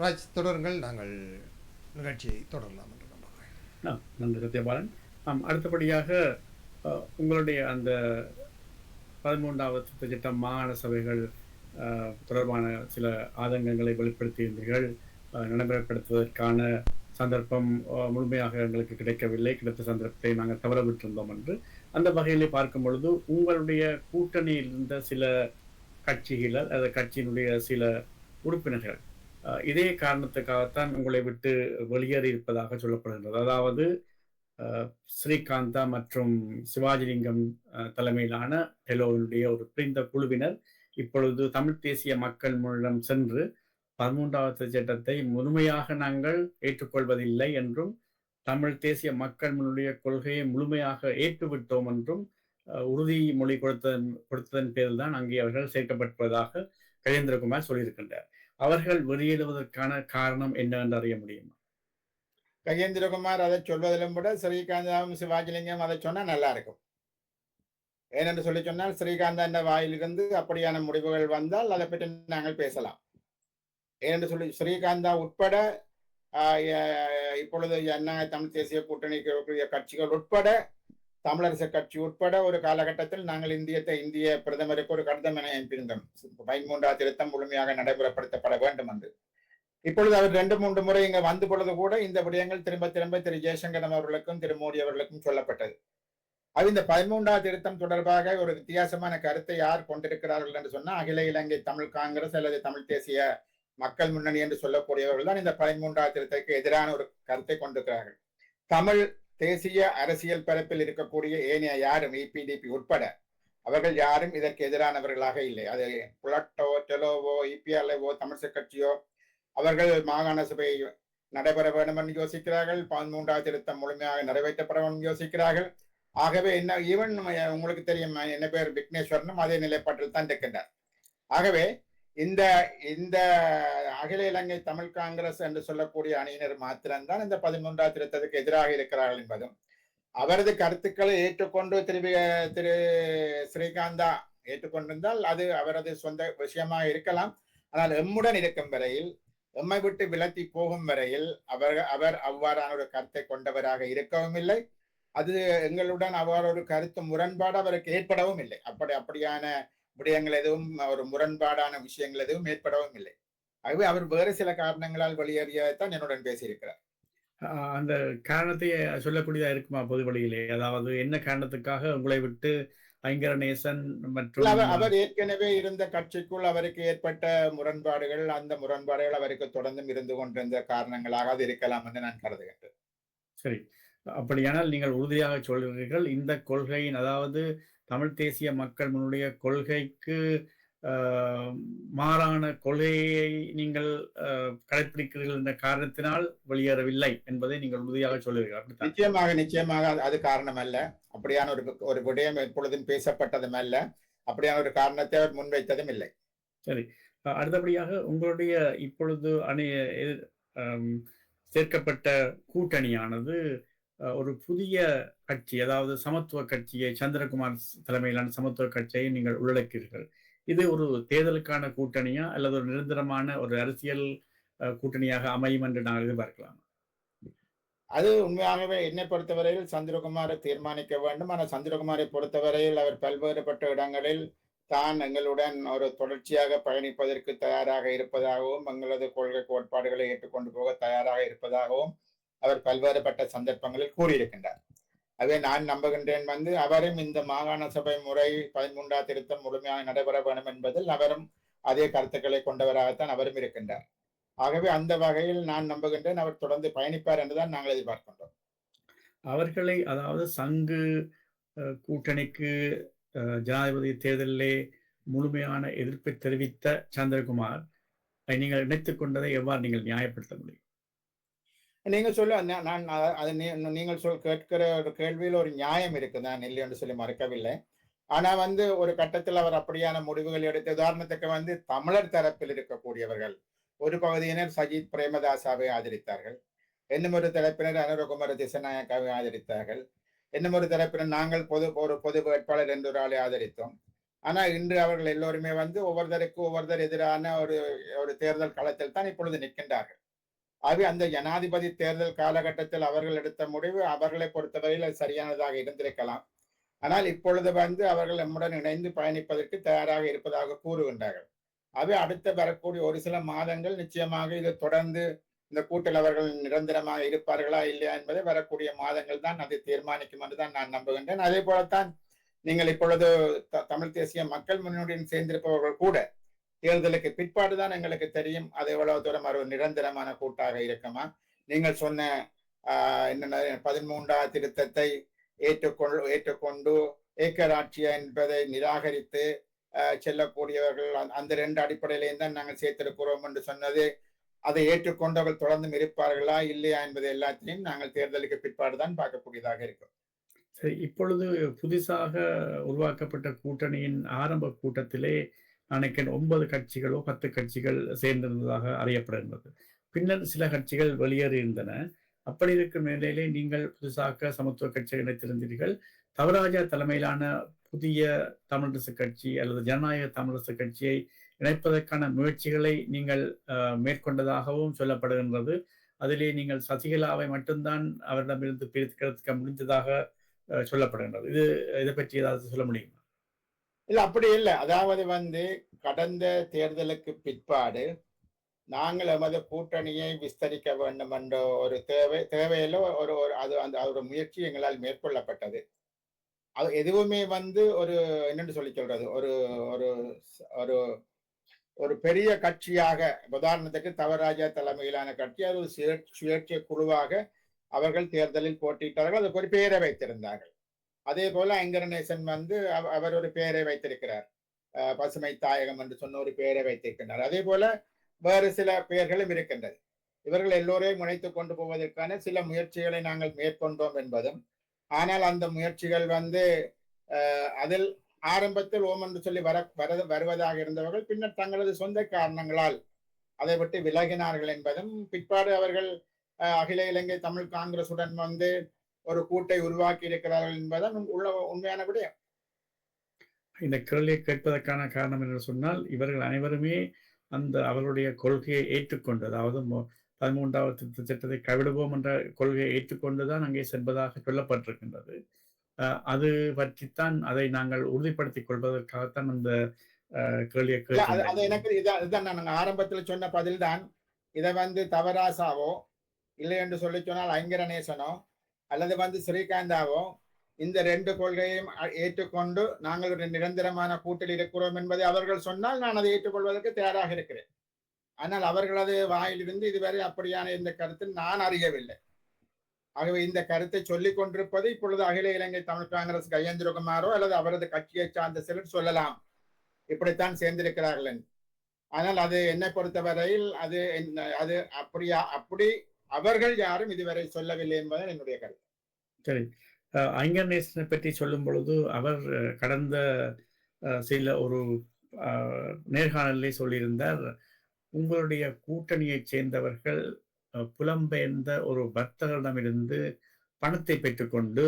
ராஜ் தொடருங்கள். நாங்கள் நிகழ்ச்சியை தொடரலாம் என்று நம்புகிறேன். நன்றி சத்யபாலன். ஆம் அடுத்தபடியாக உங்களுடைய அந்த பதிமூன்றாவது திட்டம் மாகாண சபைகள் தொடர்பான சில ஆதங்கங்களை வெளிப்படுத்தியிருந்தீர்கள். நடைமுறைப்படுத்துவதற்கான சந்தர்ப்பம் முழுமையாக எங்களுக்கு கிடைக்கவில்லை. கிடைத்த சந்தர்ப்பத்தை நாங்கள் தவற விட்டிருந்தோம் என்று. அந்த வகையிலே பார்க்கும் பொழுது உங்களுடைய கூட்டணியில் இருந்த சில கட்சிகள் அந்த கட்சியினுடைய சில உறுப்பினர்கள் இதே காரணத்துக்காகத்தான் உங்களை விட்டு வெளியேறி இருப்பதாக சொல்லப்படுகின்றது. அதாவது ஸ்ரீகாந்தா மற்றும் சிவாஜிலிங்கம் தலைமையிலான டெலோவினுடைய ஒரு பிரிந்த குழுவினர் இப்பொழுது தமிழ் தேசிய மக்கள் மூலம் சென்று பதிமூன்றாவது சட்டத்தை முழுமையாக நாங்கள் ஏற்றுக்கொள்வதில்லை என்றும் தமிழ் தேசிய மக்கள் கொள்கையை முழுமையாக ஏற்றுவிட்டோம் என்றும் உறுதிமொழி கொடுத்ததன் கொடுத்ததன் பேரில் தான் அங்கே அவர்கள் சேர்க்கப்பட்டுள்ளதாக கஜேந்திரகுமார் சொல்லியிருக்கின்றார். அவர்கள் வெளியிடுவதற்கான காரணம் என்ன என்று அறிய முடியுமா? கஜேந்திரகுமார் அதை சொல்வதிலும் கூட ஸ்ரீகாந்தாவும் சிவாஜிலிங்கம் அதை சொன்னா நல்லா இருக்கும். ஏனென்று சொல்லி சொன்னால் ஸ்ரீகாந்தா என்ற வாயிலிருந்து அப்படியான முடிவுகள் வந்தால் அதை பற்றி நாங்கள் பேசலாம். ஏனென்று சொல்லி ஸ்ரீகாந்தா உட்பட ஆஹ், இப்பொழுது என்ன தமிழ் தேசிய கூட்டணி கட்சிகள் உட்பட தமிழரசு கட்சி உட்பட ஒரு காலகட்டத்தில் நாங்கள் இந்தியத்தை இந்திய பிரதமருக்கு ஒரு கடிதம் என அனுப்பியிருந்தோம். பதிமூன்றாம் திருத்தம் முழுமையாக நடைமுறைப்படுத்தப்பட வேண்டும் என்று. இப்பொழுது அவர் ரெண்டு மூன்று முறை இங்க வந்த பொழுது கூட இந்த விடயங்கள் திரும்ப திரும்ப திரு ஜெயசங்கரம் அவர்களுக்கும் திரு மோடி அவர்களுக்கும் சொல்லப்பட்டது. அது இந்த பதிமூன்றாவது திருத்தம் தொடர்பாக ஒரு வித்தியாசமான கருத்தை யார் கொண்டிருக்கிறார்கள் என்று சொன்னால் அகில இலங்கை தமிழ் காங்கிரஸ் அல்லது தமிழ் தேசிய மக்கள் முன்னணி என்று சொல்லக்கூடியவர்கள் தான் இந்த பதிமூன்றாம் திருத்தத்துக்கு எதிரான ஒரு கருத்தை கொண்டிருக்கிறார்கள். தமிழ் தேசிய அரசியல் பரப்பில் இருக்கக்கூடிய ஏனைய யாரும் இபிடிபி உட்பட அவர்கள் யாரும் இதற்கு எதிரானவர்களாக இல்லை. அது புலட்டோ டெலோவோ இபிஎல்ஓ தமிழ்ச கட்சியோ அவர்கள் மாகாண சபை நடைபெற வேண்டும் என்று யோசிக்கிறார்கள். பதிமூன்றாவது திருத்தம் முழுமையாக நிறைவேற்றப்பட வேண்டும் யோசிக்கிறார்கள். ஆகவே என்ன ஈவன் உங்களுக்கு தெரியும் என்ன பேர் விக்னேஸ்வரனும் அதே நிலைப்பாட்டில் தான் இருக்கின்றார். ஆகவே இந்த இந்த அகில இலங்கை தமிழ் காங்கிரஸ் என்று சொல்லக்கூடிய அணியினர் மாத்திரம்தான் இந்த பதிமூன்றாவது திருத்தத்துக்கு எதிராக இருக்கிறார்கள் என்பதும் அவரது கருத்துக்களை ஏற்றுக்கொண்டு திருவி திரு ஸ்ரீகாந்தா ஏற்றுக்கொண்டிருந்தால் அது அவரது சொந்த விஷயமாக இருக்கலாம். ஆனால் எம்முடன் இருக்கும் வரையில் எம்மை விட்டு விலத்தி போகும் வரையில் அவர் அவர் அவ்வாறான ஒரு கருத்தை கொண்டவராக இருக்கவும் இல்லை. அது எங்களுடன் அவ்வாறு ஒரு கருத்து முரண்பாடு அவருக்கு ஏற்படவும் இல்லை. அப்படி அப்படியான விடயங்கள் எதுவும் ஒரு முரண்பாடான விஷயங்கள் எதுவும் ஏற்படவும் இல்லை. ஆகவே அவர் வேறு சில காரணங்களால் வெளியேறியதான் என்னுடன் பேசியிருக்கிறார். அந்த காரணத்தை சொல்லக்கூடியதா இருக்குமா பொது வழியிலே? அதாவது என்ன காரணத்துக்காக உங்களை விட்டு ஐங்கரநேசன் மற்றும் இல்ல, அவர் அவர் ஏற்கனவே இருந்த கட்சிக்குள் அவருக்கு ஏற்பட்ட முரண்பாடுகள் அந்த முரண்பாடுகள் அவருக்கு தொடர்ந்தும் இருந்து கொண்டிருந்த காரணங்களாக அது இருக்கலாம் என்று நான் கருதுகின்றேன். சரி. அப்படியானால் நீங்கள் உறுதியாக சொல்கிறீர்கள் இந்த கொள்கையின் அதாவது தமிழ் தேசிய மக்கள் முன்னுடைய கொள்கைக்கு மாறான கொள்கையை நீங்கள் ஆஹ், கடைப்பிடிக்கிறீர்கள் என்ற காரணத்தினால் வெளியேறவில்லை என்பதை நீங்கள் உறுதியாக சொல்லுவீர்கள்? நிச்சயமாக நிச்சயமாக அது- காரணம் அல்ல அப்படியான ஒரு ஒரு விடயம் எப்பொழுதும் பேசப்பட்டதும் அல்ல. அப்படியான ஒரு காரணத்தை அவர் முன்வைத்ததும் இல்லை. அஹ், அடுத்தபடியாக உங்களுடைய இப்பொழுது அணி சேர்க்கப்பட்ட கூட்டணியானது ஒரு புதிய கட்சி அதாவது சமத்துவ கட்சியை சந்திரகுமார் தலைமையிலான சமத்துவ கட்சியை நீங்கள் உள்ளடக்கிறீர்கள் இது ஒரு தேர்தலுக்கான கூட்டணியா அல்லது ஒரு நிரந்தரமான ஒரு அரசியல் கூட்டணியாக அமையும் என்று நாங்கள் எதிர்பார்க்கலாம்? அது உண்மையாகவே என்னை பொறுத்தவரையில் சந்திரகுமாரை தீர்மானிக்க வேண்டும். ஆனால் சந்திரகுமாரை பொறுத்தவரையில் அவர் பல்வேறுபட்ட இடங்களில் தான் எங்களுடன் ஒரு தொடர்ச்சியாக பயணிப்பதற்கு தயாராக இருப்பதாகவும் எங்களது கொள்கை கோட்பாடுகளை ஏற்றுக்கொண்டு போக தயாராக இருப்பதாகவும் அவர் பல்வேறுபட்ட சந்தர்ப்பங்களில் கூறியிருக்கின்றார். அதே நான் நம்புகின்றேன் வந்து அவரும் இந்த மாகாண சபை முறை பதிமூன்றாம் திருத்தம் முழுமையாக நடைபெற வேண்டும் என்பதில் அவரும் அதே கருத்துக்களை கொண்டவராகத்தான் அவரும் இருக்கின்றார். ஆகவே அந்த வகையில் நான் நம்புகின்றேன் அவர் தொடர்ந்து பயணிப்பார் என்றுதான் நாங்கள் எதிர்பார்க்கின்றோம். அவர்களை அதாவது சங்கு அஹ், கூட்டணிக்கு அஹ், ஜனாதிபதி தேர்தலிலே முழுமையான எதிர்ப்பை தெரிவித்த சந்திரகுமார் நீங்கள் இணைத்துக் கொண்டதை எவ்வாறு நீங்கள் நியாயப்படுத்த முடியும்? நீங்க சொல்ல நான் அது நீங்கள் சொல் கேட்கிற ஒரு கேள்வியில் ஒரு நியாயம் இருக்கு நான் இல்லை என்று சொல்லி மறக்கவில்லை. ஆனா வந்து ஒரு கட்டத்தில் அவர் அப்படியான முடிவுகள் எடுத்து உதாரணத்துக்கு வந்து தமிழர் தரப்பில் இருக்கக்கூடியவர்கள் ஒரு பகுதியினர் சஜித் பிரேமதாசாவை ஆதரித்தார்கள். இன்னும் ஒரு தரப்பினர் அனுரகுமார திசநாயக்காவை ஆதரித்தார்கள். இன்னும் ஒரு தரப்பினர் நாங்கள் பொது ஒரு பொது வேட்பாளர் என்று ஒரு ஆளை ஆதரித்தோம். ஆனா இன்று அவர்கள் எல்லோருமே வந்து ஒவ்வொருத்தருக்கு ஒவ்வொருத்தர் எதிரான ஒரு ஒரு தேர்தல் களத்தில் தான் இப்பொழுது நிற்கின்றார்கள். ஆகவே அந்த ஜனாதிபதி தேர்தல் காலகட்டத்தில் அவர்கள் எடுத்த முடிவு அவர்களை பொறுத்தவரையில் சரியானதாக இருந்திருக்கலாம். ஆனால் இப்பொழுது வந்து அவர்கள் நம்முடன் இணைந்து பயணிப்பதற்கு தயாராக இருப்பதாக கூறுகின்றார்கள். அவை அடுத்த வரக்கூடிய ஒரு சில மாதங்கள் நிச்சயமாக இது தொடர்ந்து இந்த கூட்டில் அவர்கள் நிரந்தரமாக இருப்பார்களா இல்லையா என்பதை வரக்கூடிய மாதங்கள் தான் அதை தீர்மானிக்கும் என்று தான் நான் நம்புகின்றேன். அதே போலத்தான் நீங்கள் இப்பொழுது த- தமிழ் தேசிய மக்கள் முன்னோடியின் சேர்ந்திருப்பவர்கள் கூட தேர்தலுக்கு பிற்பாடுதான் எங்களுக்கு தெரியும். அது எவ்வளவு தூரம் ஒரு நிரந்தரமான கூட்டாக இருக்குமா? நீங்கள் சொன்ன ஆஹ், என்னென்ன பதிமூன்றாம் திருத்தத்தை ஏற்றுக்கொள் ஏற்றுக்கொண்டு ஏக்கராட்சியா என்பதை நிராகரித்து செல்லக்கூடியவர்கள் அந்த- ரெண்டு அடிப்படையிலேயும் தான் நாங்கள் சேர்த்திருக்கிறோம் என்று சொன்னது. அதை ஏற்றுக்கொண்டவர்கள் தொடர்ந்தும் இருப்பார்களா இல்லையா என்பது எல்லாத்தையும் நாங்கள் தேர்தலுக்கு பிற்பாடுதான் பார்க்கக்கூடியதாக இருக்கும். சரி இப்பொழுது புதிதாக உருவாக்கப்பட்ட கூட்டணியின் ஆரம்ப கூட்டத்திலே நினைக்கிறேன் ஒன்பது கட்சிகளோ பத்து கட்சிகள் சேர்ந்திருந்ததாக அறியப்படுகின்றது. பின்னர் சில கட்சிகள் வெளியேறியிருந்தன. அப்படி இருக்கும் நிலையிலே நீங்கள் புதுசாக சமத்துவ கட்சியை இணைத்திருந்தீர்கள். தவராஜா தலைமையிலான புதிய தமிழரசு கட்சி அல்லது ஜனநாயக தமிழரசு கட்சியை இணைப்பதற்கான முயற்சிகளை நீங்கள் மேற்கொண்டதாகவும் சொல்லப்படுகின்றது. அதிலே நீங்கள் சசிகலாவை மட்டும்தான் அவரிடமிருந்து பிரித்து முடிந்ததாக சொல்லப்படுகின்றது. இது இதை பற்றி ஏதாவது சொல்ல முடியுமா? இல்ல அப்படி இல்லை. அதாவது வந்து கடந்த தேர்தலுக்கு பிற்பாடு நாங்கள் எமது கூட்டணியை விஸ்தரிக்க வேண்டும் என்ற ஒரு தேவை தேவையில ஒரு ஒரு அது அந்த ஒரு முயற்சி எங்களால் மேற்கொள்ளப்பட்டது. அது எதுவுமே வந்து ஒரு என்னென்னு சொல்லி சொல்றது? ஒரு ஒரு ஒரு ஒரு பெரிய கட்சியாக உதாரணத்துக்கு தவராஜா தலைமையிலான கட்சி அது ஒரு சுய- சுயேட்சை குழுவாக அவர்கள் தேர்தலில் போட்டியிட்டார்கள். அதுக்கு ஒரு பெயரை வைத்திருந்தார்கள். அதே போல ஐங்கரநேசன் வந்து அவ- அவர் ஒரு பெயரை வைத்திருக்கிறார். பசுமை தாயகம் என்று சொன்ன ஒரு பெயரை வைத்திருக்கின்றார். அதே போல வேறு சில பெயர்களும் இருக்கின்றது. இவர்கள் எல்லோரையும் முனைத்து கொண்டு போவதற்கான சில முயற்சிகளை நாங்கள் மேற்கொண்டோம் என்பதும் ஆனால் அந்த முயற்சிகள் வந்து அதில் ஆரம்பத்தில் ஓம் என்று சொல்லி வர வர வருவதாக இருந்தவர்கள் பின்னர் தங்களது சொந்த காரணங்களால் அதை விட்டு விலகினார்கள் என்பதும் பிற்பாடு அவர்கள் அகில இலங்கை தமிழ் காங்கிரசுடன் வந்து ஒரு கூட்டை உருவாக்கி இருக்கிறார்கள் என்பதும் உள்ள உண்மையான விடயம். இந்த கேள்வியை கேட்பதற்கான காரணம் என்று சொன்னால் இவர்கள் அனைவருமே அந்த அவர்களுடைய கொள்கையை ஏற்றுக்கொண்டு அதாவது பதிமூன்றாவது திருத்த சட்டத்தை கைவிடுவோம் என்ற கொள்கையை ஏற்றுக்கொண்டுதான் அங்கே செல்வதாக சொல்லப்பட்டிருக்கின்றது. அது பற்றித்தான் அதை நாங்கள் உறுதிப்படுத்திக் கொள்வதற்காகத்தான் அந்த கேள்வியை அது எனக்கு இதான் இதுதான் நான் ஆரம்பத்துல சொன்ன பதில் தான் இதை வந்து தவராசாவோ இல்லை என்று சொல்லி சொன்னால் ஐங்கரநேசனோ அல்லது வந்து ஸ்ரீகாந்தாவோ இந்த ரெண்டு கொள்கையையும் ஏற்றுக்கொண்டு நாங்கள் ஒரு நிரந்தரமான கூட்டில் இருக்கிறோம் என்பதை அவர்கள் சொன்னால் நான் அதை ஏற்றுக்கொள்வதற்கு தயாராக இருக்கிறேன். ஆனால் அவர்களது வாயிலிருந்து இதுவரை அப்படியான இந்த கருத்து நான் அறியவில்லை. ஆகவே இந்த கருத்தை சொல்லிக் கொண்டிருப்பது இப்பொழுது அகில இலங்கை தமிழ் காங்கிரஸ் கஜேந்திரகுமாரோ அல்லது அவரது கட்சியை சார்ந்த சிலர் சொல்லலாம். இப்படித்தான் சேர்ந்திருக்கிறார்கள் என்று. ஆனால் அது என்னை பொறுத்தவரையில் அது அது அப்படியா அப்படி அவர்கள் யாரும் இதுவரை சொல்லவில்லை என்பது என்னுடைய கருத்து. சரி. ஐங்கர் நேசனை பற்றி சொல்லும் பொழுது அவர் கடந்த சில ஒரு நேர்காணலே சொல்லியிருந்தார் உங்களுடைய கூட்டணியைச் சேர்ந்தவர்கள் புலம்பெயர்ந்த ஒரு வர்த்தகரிடமிருந்து பணத்தை பெற்றுக்கொண்டு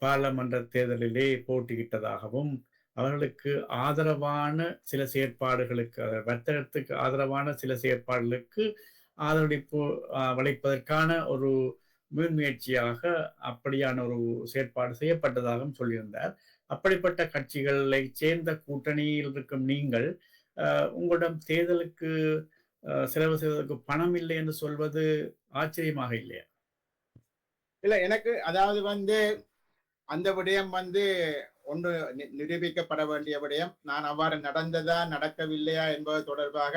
பாராளுமன்ற தேர்தலிலே போட்டியிட்டதாகவும் அவர்களுக்கு ஆதரவான சில செயற்பாடுகளுக்கு வர்த்தகத்துக்கு ஆதரவான சில செயற்பாடுகளுக்கு ஆதரவளிப்பு வளைப்பதற்கான ஒரு முன்முயற்சியாக அப்படியான ஒரு செயற்பாடு செய்யப்பட்டதாகவும் சொல்லியிருந்தார். அப்படிப்பட்ட கட்சிகளை சேர்ந்த கூட்டணியில் இருக்கும் நீங்கள் அஹ், உங்களிடம் தேர்தலுக்கு அஹ், செலவு செய்வதற்கு பணம் இல்லை என்று சொல்வது ஆச்சரியமாக இல்லையா? இல்ல எனக்கு அதாவது வந்து அந்த விடயம் வந்து ஒன்று நி- நிரூபிக்கப்பட வேண்டிய விடயம். நான் அவ்வாறு நடந்ததா நடக்கவில்லையா என்பது தொடர்பாக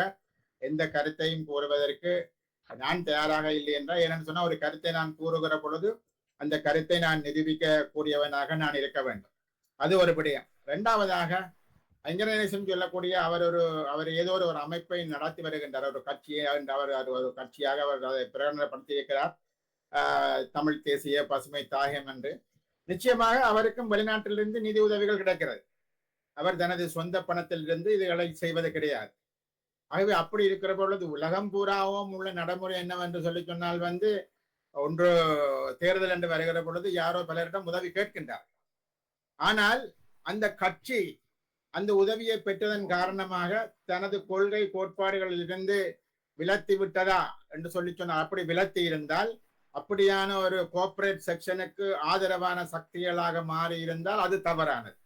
எந்த கருத்தையும் கூறுவதற்கு நான் தயாராக இல்லை என்றால் ஏன்னு சொன்னா ஒரு கருத்தை நான் கூறுகிற பொழுது அந்த கருத்தை நான் நிரூபிக்க கூடியவனாக நான் இருக்க வேண்டும். அது ஒரு விடயம். இரண்டாவதாக ஐங்கரநேசன் சொல்லக்கூடிய அவர் ஒரு அவர் ஏதோ ஒரு ஒரு அமைப்பை நடத்தி வருகின்றார். ஒரு கட்சியை அவர் ஒரு கட்சியாக அவர் அதை பிரகடனப்படுத்தி இருக்கிறார். ஆஹ் தமிழ் தேசிய பசுமை தாயம் என்று. நிச்சயமாக அவருக்கும் வெளிநாட்டிலிருந்து நிதி உதவிகள் கிடைக்கிறது. அவர் தனது சொந்த பணத்திலிருந்து இதுகளை செய்வது கிடையாது. ஆகவே அப்படி இருக்கிற பொழுது உலகம் பூராவும் உள்ள நடைமுறை என்னவென்று சொல்லி சொன்னால் வந்து ஒன்று தேர்தல் என்று வருகிற பொழுது யாரோ பலரிடம் உதவி கேட்கின்றார். ஆனால் அந்த கட்சி அந்த உதவியை பெற்றதன் காரணமாக தனது கொள்கை கோட்பாடுகளிலிருந்து விலத்தி விட்டதா என்று சொல்லி சொன்னால் அப்படி விலத்தி இருந்தால் அப்படியான ஒரு கோஆபரேட் செக்ஷனுக்கு ஆதரவான சக்திகளாக மாறி இருந்தால் அது தவறானது.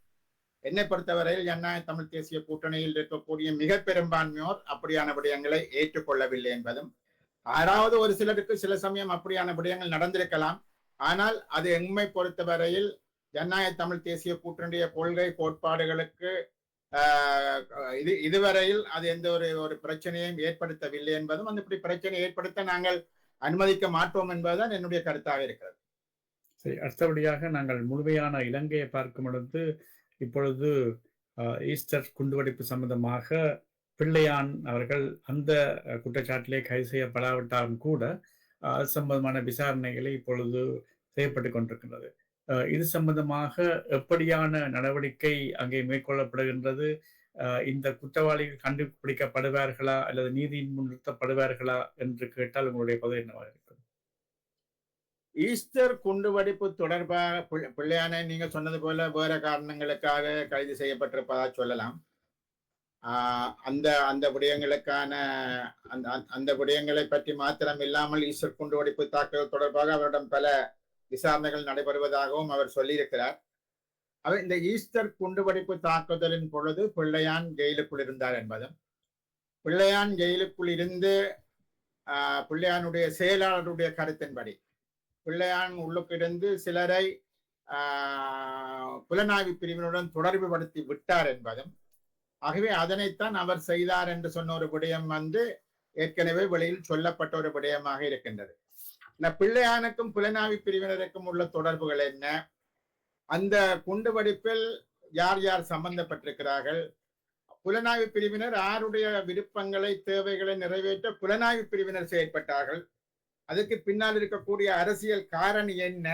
என்னை பொறுத்தவரையில் ஜனநாயக தமிழ் தேசிய கூட்டணியில் இருக்கக்கூடிய மிக பெரும்பான்மையோர் அப்படியான விடயங்களை ஏற்றுக்கொள்ளவில்லை என்பதும் யாராவது ஒரு சிலருக்கு சில சமயம் அப்படியான விடயங்கள் நடந்திருக்கலாம். ஆனால் அது எம்மை பொறுத்தவரையில் ஜனநாயக தமிழ் தேசிய கூட்டணிய கொள்கை கோட்பாடுகளுக்கு ஆஹ், இது இதுவரையில் அது எந்த ஒரு ஒரு பிரச்சனையும் ஏற்படுத்தவில்லை என்பதும் அந்த இப்படி பிரச்சனை ஏற்படுத்த நாங்கள் அனுமதிக்க மாட்டோம் என்பதுதான் என்னுடைய கருத்தாக இருக்கிறது. சரி அடுத்தபடியாக நாங்கள் முழுமையான இலங்கையை பார்க்கும் பொழுது இப்பொழுது ஈஸ்டர் குண்டுவெடிப்பு சம்பந்தமாக பிள்ளையான் அவர்கள் அந்த குற்றச்சாட்டிலே கைது செய்யப்படாவிட்டாலும் கூட அது சம்பந்தமான விசாரணைகளை இப்பொழுது செய்யப்பட்டு கொண்டிருக்கின்றது. அஹ், இது சம்பந்தமாக எப்படியான நடவடிக்கை அங்கே மேற்கொள்ளப்படுகின்றது? இந்த குற்றவாளிகள் கண்டுபிடிக்கப்படுவார்களா அல்லது நீதியின் முன் நிறுத்தப்படுவார்களா என்று கேட்டால் உங்களுடைய பதில் என்னவாக ஈஸ்டர் குண்டுவெடிப்பு தொடர்பாக பிள்ளையான பிள்ளையானை நீங்க சொன்னது போல வேற காரணங்களுக்காக கைது செய்யப்பட்டிருப்பதா சொல்லலாம். ஆஹ் அந்த அந்த விடயங்களுக்கான அந்த அந்த- விடயங்களை பற்றி மாத்திரம் இல்லாமல் ஈஸ்டர் குண்டுவெடிப்பு தாக்குதல் தொடர்பாக அவரிடம் பல விசாரணைகள் நடைபெறுவதாகவும் அவர் சொல்லியிருக்கிறார். அவர் இந்த ஈஸ்டர் குண்டுவெடிப்பு தாக்குதலின் பொழுது பிள்ளையான் ஜெயிலுக்குள் இருந்தார் என்பதும் பிள்ளையான் ஜெயிலுக்குள் இருந்து ஆஹ் பிள்ளையானுடைய செயலாளருடைய கருத்தின்படி பிள்ளையான் உள்ளுக்கிருந்து சிலரை ஆஹ், புலனாய்வு பிரிவினுடன் தொடர்பு படுத்தி விட்டார் என்பதும் ஆகவே அதனைத்தான் அவர் செய்தார் என்று சொன்ன ஒரு விடயம் வந்து ஏற்கனவே வெளியில் சொல்லப்பட்ட ஒரு விடயமாக இருக்கின்றது. இந்த பிள்ளையானுக்கும் புலனாய்வு பிரிவினருக்கும் உள்ள தொடர்புகள் என்ன? அந்த குண்டுவெடிப்பில் யார் யார் சம்பந்தப்பட்டிருக்கிறார்கள்? புலனாய்வு பிரிவினர் யாருடைய விருப்பங்களை தேவைகளை நிறைவேற்ற புலனாய்வு பிரிவினர் செயற்பட்டார்கள். அதுக்கு பின்னால் இருக்கக்கூடிய அரசியல் காரணி என்ன?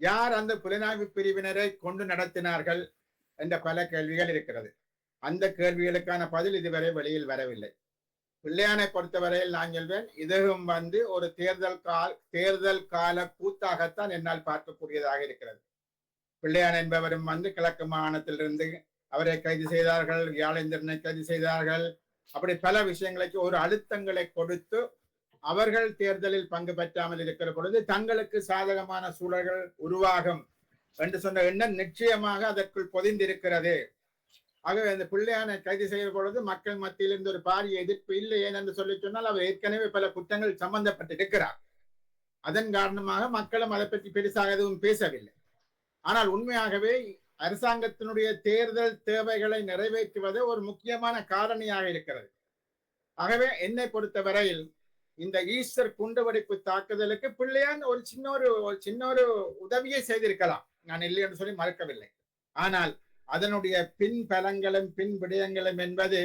யார் அந்த புலனாய்வு பிரிவினரை கொண்டு நடத்தினார்கள்? என்ற பல கேள்விகள் இருக்கிறது. அந்த கேள்விகளுக்கான பதில் இதுவரை வெளியில் வரவில்லை. பிள்ளையானை பொறுத்தவரையில் நான் சொல்வேன் இதுவும் வந்து ஒரு தேர்தல் கால் தேர்தல் கால கூத்தாகத்தான் என்னால் பார்க்கக்கூடியதாக இருக்கிறது. பிள்ளையான் என்பவரும் வந்து கிழக்கு மாகாணத்திலிருந்து அவரை கைது செய்தார்கள் வியாழேந்திரனை கைது செய்தார்கள். அப்படி பல விஷயங்களுக்கு ஒரு அழுத்தங்களை கொடுத்து அவர்கள் தேர்தலில் பங்கு பெற்றாமல் இருக்கிற பொழுது தங்களுக்கு சாதகமான சூழல்கள் உருவாகும் என்று சொன்ன எண்ணம் நிச்சயமாக அதற்குள் பொதிந்திருக்கிறது. ஆகவே அந்த பிள்ளையான கைது செய்கிற பொழுது மக்கள் மத்தியில் இருந்து ஒரு பாரிய எதிர்ப்பு இல்லை என்று சொல்லி சொன்னால் அவர் ஏற்கனவே பல குற்றங்கள் சம்பந்தப்பட்டிருக்கிறார். அதன் காரணமாக மக்களும் அதை பற்றி பெருசாக எதுவும் பேசவில்லை. ஆனால் உண்மையாகவே அரசாங்கத்தினுடைய தேர்தல் தேவைகளை நிறைவேற்றுவது ஒரு முக்கியமான காரணியாக இருக்கிறது. ஆகவே என்னை பொறுத்தவரையில் இந்த ஈஸ்டர் குண்டுவெடிப்பு தாக்குதலுக்கு பிள்ளையான் ஒரு சின்ன ஒரு சின்ன ஒரு உதவியை செய்திருக்கலாம். நான் இல்லை என்று சொல்லி மறுக்கவில்லை. ஆனால் அதனுடைய பின் பலங்களும் பின் விடயங்களும் என்பது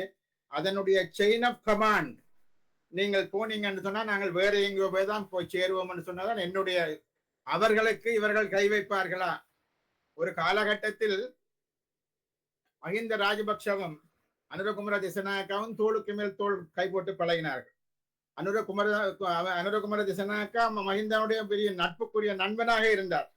அதனுடைய செயின் ஆஃப் கமாண்ட் நீங்கள் போனீங்கன்னு சொன்னா நாங்கள் வேற எங்கேயோ போய் தான் போய் சேருவோம்னு சொன்னதான் என்னுடைய அவர்களுக்கு இவர்கள் கை வைப்பார்களா? ஒரு காலகட்டத்தில் மஹிந்த ராஜபக்சவும் அனுரகுமர திசநாயக்காவும் தோளுக்கு மேல் தோல் கை போட்டு பழகினார்கள். அனுரகுமார அனுரகுமார திசனாக்கா திசநாயக்கா மஹிந்தாவுடைய பெரிய நட்புக்குரிய நண்பனாக இருந்தார்.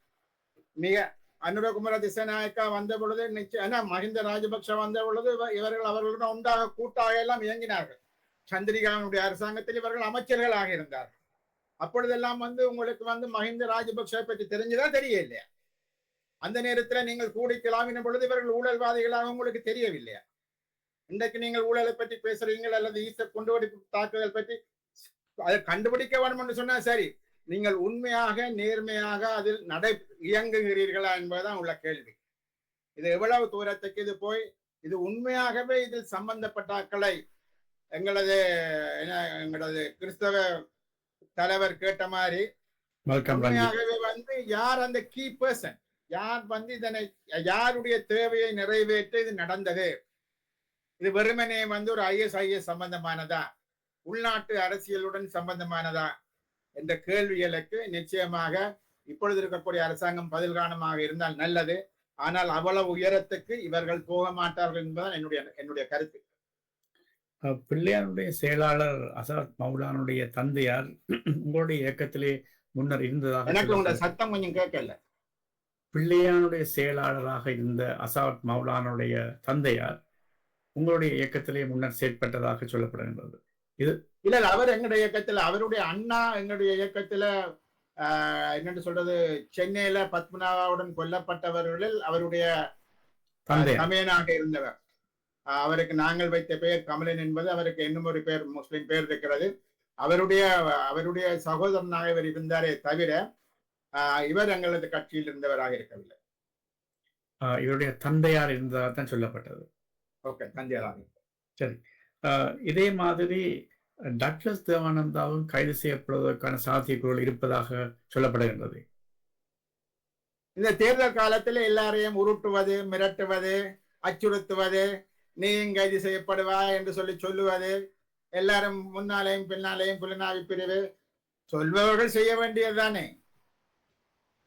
மிக அனுரகுமார திசநாயக்கா வந்த பொழுது நிச்சயம் ஏன்னா மஹிந்த ராஜபக்ஷ வந்த பொழுது இவர்கள் அவர்களுடன் உண்டாக கூட்டாக எல்லாம் இயங்கினார்கள். சந்திரிகாவுடைய அரசாங்கத்தில் இவர்கள் அமைச்சர்களாக இருந்தார்கள். அப்பொழுதெல்லாம் வந்து உங்களுக்கு வந்து மஹிந்த ராஜபக்ஷ பற்றி தெரிஞ்சுதான் தெரியலையா அந்த நேரத்துல நீங்கள் கூடி கிளாவின பொழுது இவர்கள் ஊழல்வாதிகளாக உங்களுக்கு தெரியவில்லையா? இன்றைக்கு நீங்கள் ஊழலை பற்றி பேசுறீங்கள் அல்லது ஈஸ்டர் குண்டுவெடிப்பு தாக்குதல் பற்றி அதை கண்டுபிடிக்க வேண்டும் என்று சொன்னா சரி. நீங்கள் உண்மையாக நேர்மையாக அதில் நடை இயங்குகிறீர்களா என்பதுதான் உள்ள கேள்வி. இது எவ்வளவு தூரத்துக்கு இது போய் இது உண்மையாகவே இதில் சம்பந்தப்பட்ட ஆட்களை எங்களது என்ன, எங்களது கிறிஸ்தவ தலைவர் கேட்ட மாதிரி உண்மையாகவே வந்து யார் அந்த கீ பர்சன் யார் வந்து இதனை யாருடைய தேவையை நிறைவேற்ற இது நடந்தது? இது வெறுமனே வந்து ஒரு ஐஎஸ்ஐஎஸ் சம்பந்தமானதா? உள்நாட்டு அரசியலுடன் சம்பந்தமானதா என்ற கேள்விகளுக்கு நிச்சயமாக இப்பொழுது இருக்கக்கூடிய அரசாங்கம் பதில் காரணமாக இருந்தால் நல்லது. ஆனால் அவ்வளவு உயரத்துக்கு இவர்கள் போக மாட்டார்கள் என்பதுதான் என்னுடைய என்னுடைய கருத்து. பிள்ளையாருடைய செயலாளர் அசாத் மௌலானுடைய தந்தையார் உங்களுடைய இயக்கத்திலே முன்னர் இருந்ததாக எனக்கு உங்க சொல்லப்படுகிறது. சத்தம் கொஞ்சம் கேட்கல. பிள்ளையானுடைய செயலாளராக இருந்த அசாத் மௌலானுடைய தந்தையார் உங்களுடைய இயக்கத்திலே முன்னர் செயற்பட்டதாக சொல்லப்படுகின்றது. இல்ல இல்ல, அவர் எங்களுடைய இயக்கத்துல அவருடைய அண்ணா எங்களுடைய இயக்கத்துல என்னன்னு சொல்றது சென்னையில பத்மநாபாவுடன் கொல்லப்பட்டவர்களில் அவருடைய தமையனாக இருந்தவர். அவருக்கு நாங்கள் வைத்த பெயர் கமலன் என்பது அவருக்கு இன்னும் ஒரு பேர் முஸ்லிம் பேர் இருக்கிறது. அவருடைய அவருடைய சகோதரனாக இவர் இருந்தாரே தவிர இவர் எங்களது கட்சியில் இருந்தவராக இருக்கவில்லை. இவருடைய தந்தையார் இருந்ததாக தான் சொல்லப்பட்டது. ஓகே தந்தையராக ஆஹ் இதே மாதிரி டக்ளஸ் தேவானந்தாவும் கைது செய்யப்படுவதற்கான சாத்தியக்கூறுகள் இருப்பதாக சொல்லப்படுகின்றது. இந்த தேர்தல் காலத்தில் எல்லாரையும் உருட்டுவது மிரட்டுவது அச்சுறுத்துவது நீயும் கைது செய்யப்படுவா என்று சொல்லி சொல்லுவது எல்லாரும் முன்னாலேயும் பின்னாலேயும் புலனாய்வு பிரிவு சொல்பவர்கள் செய்ய வேண்டியதுதானே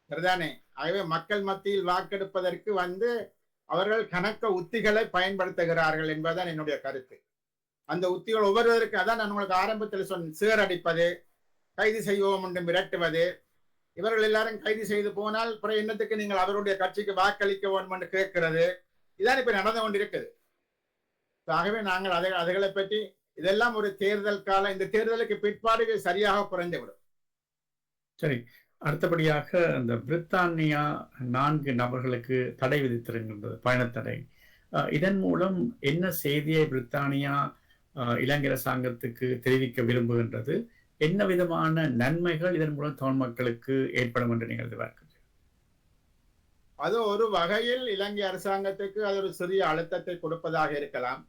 சரிதானே? ஆகவே மக்கள் மத்தியில் வாக்கெடுப்பதற்கு வந்து அவர்கள் கணக்க உத்திகளை பயன்படுத்துகிறார்கள் என்பதுதான் என்னுடைய கருத்து. அந்த உத்திகள் ஒவ்வொருவருக்கு அதான் நான் உங்களுக்கு ஆரம்பத்தில் சொன்ன சீரடிப்பது கைது செய்வோம் என்று மிரட்டுவது. இவர்கள் எல்லாரும் கைது செய்து போனால் பிற எண்ணத்துக்கு நீங்கள் அவருடைய கட்சிக்கு வாக்களிக்க வேண்டும் என்று கேட்கிறது. இதான் இப்ப நடந்து கொண்டிருக்குது. ஆகவே நாங்கள் அதை அதுகளை பற்றி இதெல்லாம் ஒரு தேர்தல் காலம் இந்த தேர்தலுக்கு பிற்பாடு சரியாக குறைந்துவிடும் சரி. அடுத்தபடியாக இந்த பிரித்தானியா நான்கு நபர்களுக்கு தடை விதித்திருக்கின்றது பயணத்தடை. இதன் மூலம் என்ன செய்தியை பிரித்தானியா இலங்கை அரசாங்கத்துக்கு தெரிவிக்க விரும்புகின்றது. என்ன விதமான நன்மைகள் இதன் மூலம் தமிழ் மக்களுக்கு ஏற்படும் என்று நீங்கள் எதிர்பார்க்கிறீர்கள்? அது ஒரு வகையில் இலங்கை அரசாங்கத்துக்கு அது ஒரு சிறிய அழுத்தத்தை கொடுப்பதாக இருக்கலாம்.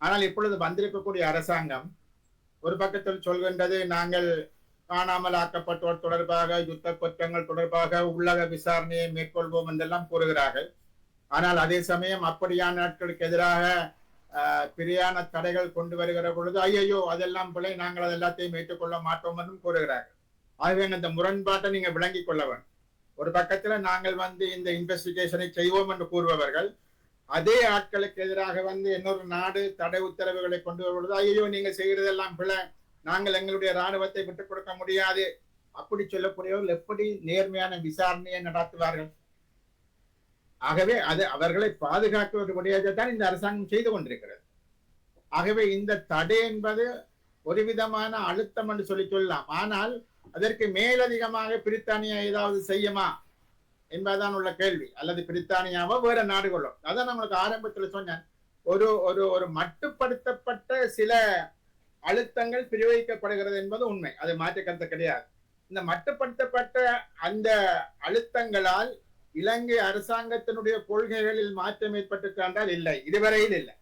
ஆனால் இப்பொழுது வந்திருக்கக்கூடிய அரசாங்கம் ஒரு பக்கத்தில் சொல்கின்றது நாங்கள் காணாமல் ஆக்கப்பட்டோர் தொடர்பாக யுத்த குற்றங்கள் தொடர்பாக உள்ளக விசாரணையை மேற்கொள்வோம் என்றெல்லாம் கூறுகிறார்கள். ஆனால் அதே சமயம் அப்படியான நாட்களுக்கு எதிராக பிரியான தடைகள் கொண்டு வருகிற பொழுது ஐயையோ அதெல்லாம் பிழை நாங்கள் அது எல்லாத்தையும் ஏற்றுக்கொள்ள மாட்டோம் என்றும் கூறுகிறார்கள். ஆகவே அந்த முரண்பாட்டை நீங்க விளங்கிக் கொள்ள வேண்டும். ஒரு பக்கத்துல நாங்கள் வந்து இந்த இன்வெஸ்டிகேஷனை செய்வோம் என்று கூறுபவர்கள் அதே ஆட்களுக்கு எதிராக வந்து இன்னொரு நாடு தடை உத்தரவுகளை கொண்டு வருவது ஐயோ நீங்க செய்யறதெல்லாம் பிழை நாங்கள் எங்களுடைய ராணுவத்தை விட்டுக் கொடுக்க முடியாது. அப்படி சொல்லக்கூடியவர்கள் எப்படி நேர்மையான விசாரணையை நடத்துவார்கள்? ஆகவே அது அவர்களை பாதுகாக்கக்கூடிய தான் இந்த அரசாங்கம் செய்து கொண்டிருக்கிறது. ஆகவே இந்த தடை என்பது ஒரு விதமான அழுத்தம் என்று சொல்லி சொல்லலாம். ஆனால் அதற்கு மேலதிகமாக பிரித்தானியா ஏதாவது செய்யுமா என்பதுதான் உள்ள கேள்வி. அல்லது பிரித்தானியாவோ வேற நாடுகளோ. அதான் நம்மளுக்கு ஆரம்பத்தில் சொன்னேன். ஒரு ஒரு ஒரு மட்டுப்படுத்தப்பட்ட சில அழுத்தங்கள் பிரயோகிக்கப்படுகிறது என்பது உண்மை. அது மாற்று கருத்து கிடையாது. இந்த மட்டுப்படுத்தப்பட்ட அந்த அழுத்தங்களால் இலங்கை அரசாங்கத்தினுடைய கொள்கைகளில் மாற்றம் ஏற்பட்டிருக்காண்டால் இல்லை. இதுவரையில் இல்லை.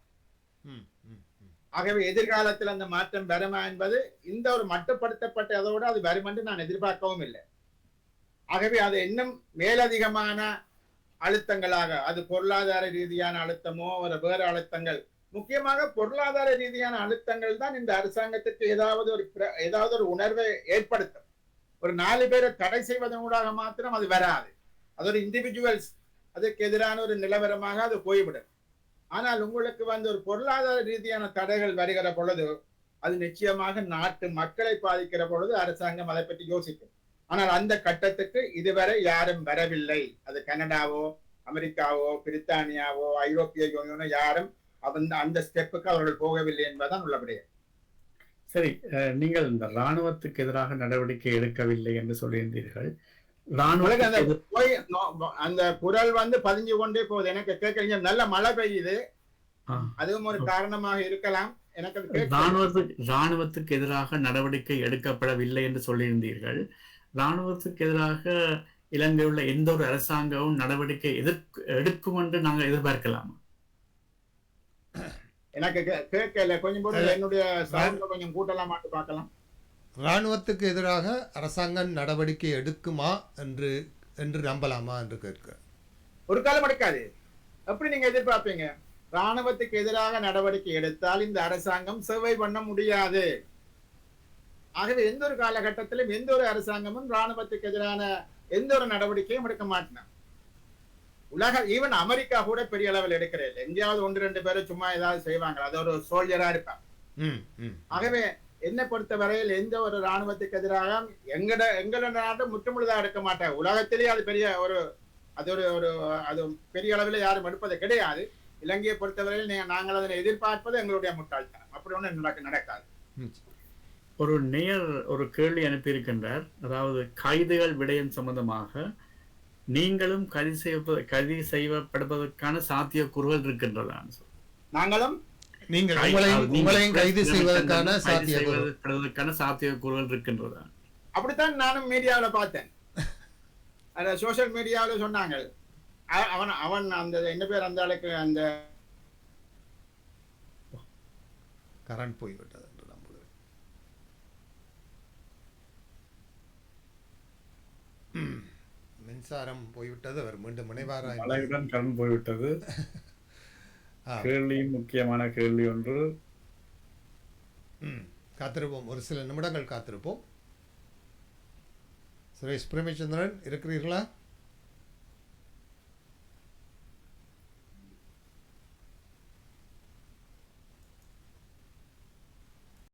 ஆகவே எதிர்காலத்தில் அந்த மாற்றம் வருமா என்பது இந்த ஒரு மட்டுப்படுத்தப்பட்ட அதோடு அது வரும் என்று நான் எதிர்பார்க்கவும் இல்லை. ஆகவே அது இன்னும் மேலதிகமான அழுத்தங்களாக அது பொருளாதார ரீதியான அழுத்தமோ ஒரு வேறு அழுத்தங்கள் முக்கியமாக பொருளாதார ரீதியான அழுத்தங்கள் தான் இந்த அரசாங்கத்துக்கு ஏதாவது ஒரு ஏதாவது ஒரு உணர்வை ஏற்படுத்தும். ஒரு நாலு பேரை தடை செய்வதன் ஊடாக மாத்திரம் அது வராது. அது ஒரு இண்டிவிஜுவல்ஸ் அதுக்கு எதிரான ஒரு நிலவரமாக அது போய்விடும். ஆனால் உங்களுக்கு வந்து ஒரு பொருளாதார ரீதியான தடைகள் வருகிற பொழுது அது நிச்சயமாக நாட்டு மக்களை பாதிக்கிற பொழுது அரசாங்கம் அதை பற்றி யோசிக்கும். ஆனால் அந்த கட்டத்துக்கு இதுவரை யாரும் வரவில்லை. அது கனடாவோ அமெரிக்காவோ பிரித்தானியாவோ ஐரோப்பிய யூனியனோ யாரும் அந்த அந்த ஸ்டெப்புக்கு அவர்கள் போகவில்லை என்பதுதான் உள்ளபடியே. சரி அஹ், நீங்கள் இந்த ராணுவத்துக்கு எதிராக நடவடிக்கை எடுக்கவில்லை என்று சொல்லியிருந்தீர்கள். உங்களுக்கு அந்த போய் அந்த குரல் வந்து பதிஞ்சு கொண்டே போகுது. எனக்கு கேட்கறீங்க நல்ல மழை பெய்யுது. அதுவும் ஒரு காரணமாக இருக்கலாம். எனக்கு. ராணுவத்துக்கு ராணுவத்துக்கு எதிராக நடவடிக்கை எடுக்கப்படவில்லை என்று சொல்லியிருந்தீர்கள். ராணுவத்துக்கு எதிராக இலங்கை உள்ள எந்த ஒரு அரசாங்கமும் நடவடிக்கை எதிர்க்கு எடுக்கும் என்று நாங்கள் எதிர்பார்க்கலாம்? எனக்கு கே- கேட்கல. கொஞ்சம் போது என்னுடைய கொஞ்சம் கூட்டலாமாட்டு பார்க்கலாம். இராணுவத்துக்கு எதிராக அரசாங்கம் நடவடிக்கை எடுக்குமா என்று என்று நம்பலாமா என்று கேட்க. ஒரு காலம் எடுக்காது. எப்படி நீங்க எதிர்பார்ப்பீங்க? ராணுவத்துக்கு எதிராக நடவடிக்கை எடுத்தால் இந்த அரசாங்கம் சேவை பண்ண முடியாது. ஆகவே எந்த ஒரு காலகட்டத்திலும் எந்த ஒரு அரசாங்கமும் ராணுவத்துக்கு எதிரான எந்த ஒரு நடவடிக்கையும் எடுக்க மாட்டேன்? உலக ஈவன் அமெரிக்கா கூட பெரிய அளவில் எடுக்கிறது எங்கேயாவது ஒன்று ரெண்டு பேரும் சும்மா ஏதாவது செய்வாங்க அது ஒரு சோல்ஜரா இருப்பான் ஆகவே என்னை பொறுத்த வரையில் எந்த ஒரு ராணுவத்துக்கு எதிராக எங்கட எங்களோட நாட்டை முற்றுமுழுதாக எடுக்க மாட்டாங்க உலகத்திலேயே அது பெரிய ஒரு அது ஒரு ஒரு அது பெரிய அளவில் யாரும் எடுப்பது கிடையாது. இலங்கையை பொறுத்தவரையில் நீங்க நாங்கள் அதில் எதிர்பார்ப்பது எங்களுடைய முட்டாள்தனம். அப்படி ஒன்றும் நடக்க நடக்காது. ஒரு நேயர் ஒரு கேள்வி அனுப்பியிருக்கின்றார். அதாவது கைதுகள் விடயம் சம்பந்தமாக நீங்களும் கைது செய்வ கைது செய்யப்படுவதற்கான சாத்தியக்கூறுகள் இருக்கின்றதான்னு சொல்லி. நாங்களும் நீங்கள் உங்களையும் கைது செய்வதற்கான செய்யப்படுவதற்கான சாத்தியக்கூறுகள் இருக்கின்றதா? அப்படித்தான் நானும் மீடியாவில் பார்த்தேன். அந்த சோஷியல் மீடியாவில் சொன்னாங்க. அவன் அவன் அந்த என்ன பேர் அந்த ஆளுக்கு அந்த கரண்ட் போய்விட்டது என்று நம்புகிறேன். மின்சாரம் போய்விட்டது அவர் மீண்டும் முனைவாரா என்று- மழையுடன் கடன் போய்விட்டது. கேள்வியும் முக்கியமான கேள்வி ஒன்று. காத்திருப்போம். ஒரு சில நிமிடங்கள் காத்திருப்போம். சுரேஷ் பிரேமச்சந்திரன் இருக்கிறீர்களா?